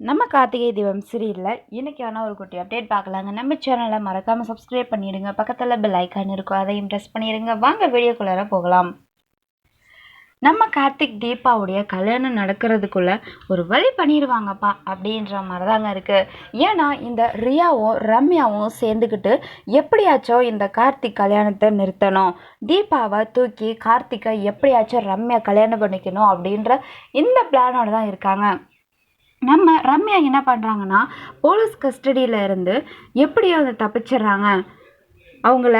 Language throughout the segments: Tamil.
நம்ம கார்த்திகை தீபம் சீரியலில் இன்றைக்கான ஒரு குட்டி அப்டேட் பார்க்கலாங்க. நம்ம சேனலை மறக்காமல் சப்ஸ்கிரைப் பண்ணிவிடுங்க பக்கத்தில் பெல் ஐக்கான் இருக்கும். அதையும் ப்ரெஸ் பண்ணிடுங்க. வாங்க வீடியோக்குள்ளார போகலாம். நம்ம கார்த்திக் தீபாவுடைய கல்யாணம் நடக்கிறதுக்குள்ள ஒரு வழி பண்ணிடுவாங்கப்பா அப்படின்ற மாதிரி தாங்க இருக்குது ஏன்னா இந்த ரியாவும் ரம்யாவும் சேர்ந்துக்கிட்டு எப்படியாச்சும் இந்த கார்த்திக் கல்யாணத்தை நிறுத்தணும். தீபாவை தூக்கி கார்த்திகை எப்படியாச்சும் ரம்யா கல்யாணம் பண்ணிக்கணும் அப்படின்ற இந்த பிளானோட தான் இருக்காங்க. நம்ம ரம்யா என்ன பண்ணுறாங்கன்னா போலீஸ் கஸ்டடியில் இருந்து எப்படியோ அதை தப்பிச்சிடுறாங்க. அவங்கள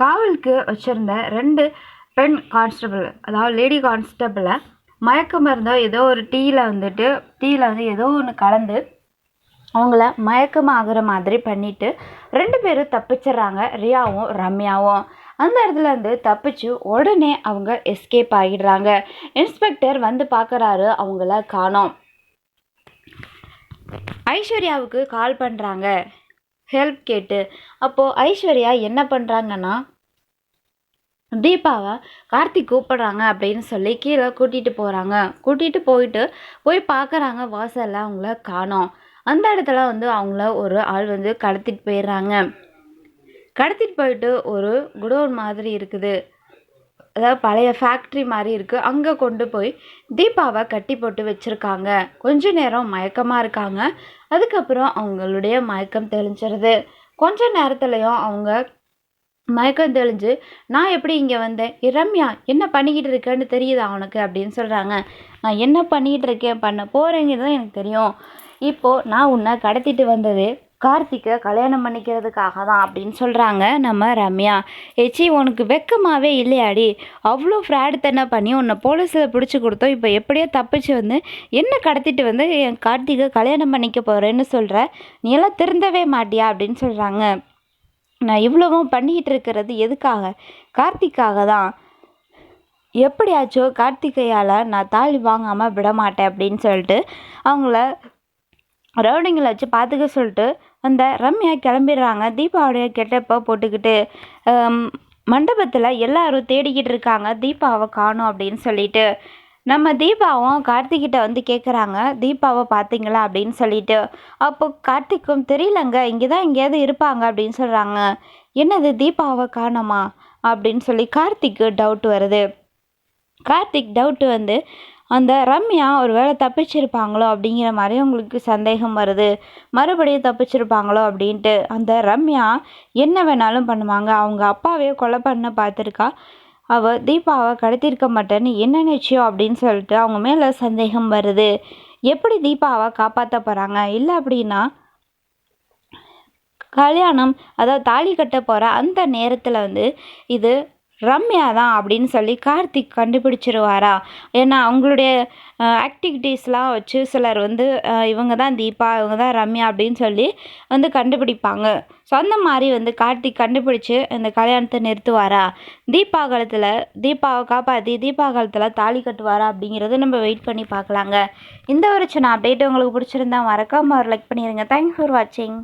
காவலுக்கு வச்சுருந்த ரெண்டு பெண் கான்ஸ்டபிள் அதாவது லேடி கான்ஸ்டபிளை மயக்க மருந்தோ ஏதோ ஒரு டீயில் வந்துட்டு டீயில் வந்து ஏதோ ஒன்று கலந்து அவங்கள மயக்கமாகிற மாதிரி பண்ணிவிட்டு ரெண்டு பேரும் தப்பிச்சிடுறாங்க ரியாவும் ரம்யாவும். அந்த இடத்துலேருந்து தப்பிச்சு உடனே அவங்க எஸ்கேப் ஆகிடுறாங்க. இன்ஸ்பெக்டர் வந்து பார்க்குறாரு அவங்கள காணோம். ஐஸ்வர்யாவுக்கு கால் பண்ணுறாங்க ஹெல்ப் கேட்டு. அப்போது ஐஸ்வர்யா என்ன பண்ணுறாங்கன்னா தீபாவை கார்த்திக் கூப்பிட்றாங்க அப்படின்னு சொல்லி கீழே கூட்டிகிட்டு போகிறாங்க கூட்டிகிட்டு போயிட்டு போய் பார்க்குறாங்க வாசலில் அவங்கள காணோம். அந்த இடத்துல வந்து அவங்கள ஒரு ஆள் வந்து கடத்திட்டு போயிடுறாங்க. கடத்திட்டு போயிட்டு ஒரு குடோன் மாதிரி இருக்குது. அதாவது பழைய ஃபேக்ட்ரி மாதிரி இருக்குது அங்கே கொண்டு போய் தீபாவை கட்டி போட்டு வச்சுருக்காங்க. கொஞ்ச நேரம் மயக்கமாக இருக்காங்க. அதுக்கப்புறம் அவங்களுடைய மயக்கம் தெளிஞ்சிருது. கொஞ்ச நேரத்துலையும் அவங்க மயக்கம் தெளிஞ்சு நான் எப்படி இங்கே வந்தேன்? ரம்யா என்ன பண்ணிக்கிட்டு இருக்கேன்னு தெரியுதா அவனுக்கு அப்படின்னு சொல்கிறாங்க நான் என்ன பண்ணிக்கிட்டு இருக்கேன்? பண்ண போகிறேங்கிறது தான் எனக்கு தெரியும். இப்போது நான் உன்னை கடத்திட்டு வந்தது கார்த்திக்கை கல்யாணம் பண்ணிக்கிறதுக்காக தான் அப்படின்னு சொல்கிறாங்க நம்ம ரம்யா. ஏச்சி உனக்கு வெக்கமாகவே இல்லையாடி? அவ்வளோ ஃப்ராடு தானே பண்ணி உன்னை போலீஸில் பிடிச்சி கொடுத்தோம். இப்போ எப்படியோ தப்பிச்சு வந்து என்ன கடத்திட்டு வந்து என் கார்த்திகை கல்யாணம் பண்ணிக்க போகிறேன்னு சொல்கிற நீ எல்லாம் திருந்தவே மாட்டியா? அப்படின்னு சொல்கிறாங்க நான் இவ்வளவும் பண்ணிக்கிட்டு இருக்கிறது எதுக்காக? கார்த்திக்காக தான் எப்படியாச்சோ கார்த்திகையால் நான் தாலி வாங்காமல் விட மாட்டேன் அப்படின்னு சொல்லிட்டு அவங்கள ரவுடிங்களை வச்சு பார்த்துக்க சொல்லிட்டு அந்த ரம்யா கிளம்பிடுறாங்க. தீபாவுடைய கெட்டப்போ போட்டுக்கிட்டு மண்டபத்தில் எல்லாரும் தேடிக்கிட்டு இருக்காங்க. தீபாவை காணும் அப்படின்னு சொல்லிட்டு. நம்ம தீபாவும் கார்த்திகிட்ட வந்து கேட்குறாங்க தீபாவை பார்த்தீங்களா அப்படின்னு சொல்லிட்டு. அப்போ கார்த்திக்கும் தெரியலங்க இங்கே தான் எங்கேயாவது இருப்பாங்க அப்படின்னு சொல்கிறாங்க என்னது தீபாவை காணோமா? அப்படின்னு சொல்லி கார்த்திக்கு டவுட் வருது. கார்த்திக் டவுட்டு வந்து அந்த ரம்யா ஒரு வேளை தப்பிச்சிருப்பாங்களோ அப்படிங்கிற மாதிரி உங்களுக்கு சந்தேகம் வருது. மறுபடியும் தப்பிச்சிருப்பாங்களோ அப்படின்ட்டு அந்த ரம்யா என்ன வேணாலும் பண்ணுவாங்க. அவங்க அப்பாவே கொலை பண்ண பார்த்துருக்கா. அவள் தீபாவை கடத்திருக்க மாட்டேன்னு என்ன நிச்சயம் அப்படின்னு சொல்லிட்டு அவங்க மேலே சந்தேகம் வருது. எப்படி தீபாவை காப்பாற்ற போகிறாங்க இல்லை அப்படின்னா கல்யாணம் அதாவது தாலி கட்ட போகிற அந்த நேரத்தில் வந்து இது ரம்யா தான் அப்படின்னு சொல்லி கார்த்திக் கண்டுபிடிச்சிருவாரா? ஏன்னா அவங்களுடைய ஆக்டிவிட்டீஸ்லாம் வச்சு சிலர் வந்து இவங்க தான் தீபா இவங்க தான் ரம்யா அப்படின்னு சொல்லி வந்து கண்டுபிடிப்பாங்க. ஸோ அந்த மாதிரி வந்து கார்த்திக் கண்டுபிடிச்சி இந்த கல்யாணத்தை நிறுத்துவாரா? தீபா காலத்தில் தீபாவை காப்பாற்றி தீபா காலத்தில் தாலி கட்டுவாரா அப்படிங்கிறத நம்ம வெயிட் பண்ணி பார்க்கலாங்க. இந்த ஒரு சின்ன அப்டேட் உங்களுக்கு பிடிச்சிருந்தா மறக்காமல் ஒரு லைக் பண்ணிடுங்க தேங்க்ஸ் ஃபார் வாட்சிங்